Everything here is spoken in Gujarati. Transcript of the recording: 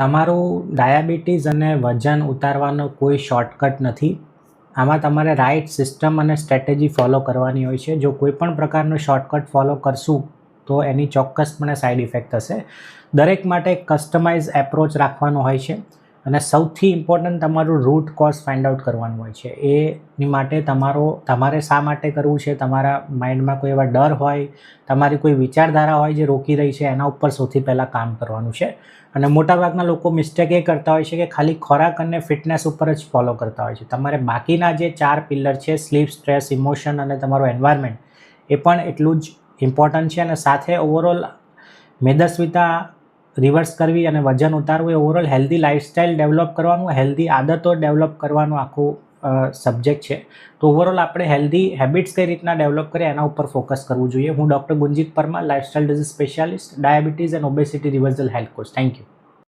તમારું ડાયાબિટીસ અને વજન ઉતારવાનો કોઈ શોર્ટકટ નથી. આમાં તમારે રાઇટ સિસ્ટમ અને સ્ટ્રેટેજી ફોલો કરવાની હોય છે. જો કોઈ પણ પ્રકારનો શોર્ટકટ ફોલો કરશું, તો એની ચોક્કસપણે સાઈડ ઇફેક્ટ થશે. દરેક માટે કસ્ટમાઇઝ એપ્રોચ રાખવાનો હોય છે. અને સૌથી ઇમ્પોર્ટન્ટ તમારું રૂટ કોઝ ફાઇન્ડ આઉટ કરવાનું હોય છે. એની માટે તમારો, તમારે શા માટે કરવું છે? તમારા માઇન્ડમાં કોઈ એવા ડર હોય? તમારી કોઈ વિચારધારા હોય જે રોકી રહી છે? એના ઉપર સૌથી પહેલાં કામ કરવાનું છે. અને મોટાભાગના લોકો મિસ્ટેક એ કરતા હોય છે કે ખાલી ખોરાક અને ફિટનેસ ઉપર જ ફોલો કરતા હોય છે. તમારે બાકીના જે ચાર પિલ્લર છે સ્લીપ સ્ટ્રેસ ઇમોશન અને તમારો એન્વાયરમેન્ટ એ પણ એટલું જ ઇમ્પોર્ટન્ટ છે અને સાથે ઓવરઓલ મેદસ્વીતા રિવર્સ કરવી અને વજન ઉતારવું એ ઓવરઓલ હેલ્ધી લાઇફસ્ટાઇલ ડેવલપ કરવાનું હેલ્ધી આદતો ડેવલપ કરવાનું આખું સબ્જેક્ટ છે. તો ઓવરઓલ આપણે હેલ્ધી હેબિટ્સ કઈ રીતના ડેવલપ કરીએ એના ઉપર ફોકસ કરવું જોઈએ. હું doctor Gunjit Parmar lifestyle disease specialist diabetes and obesity reversal health coach thank you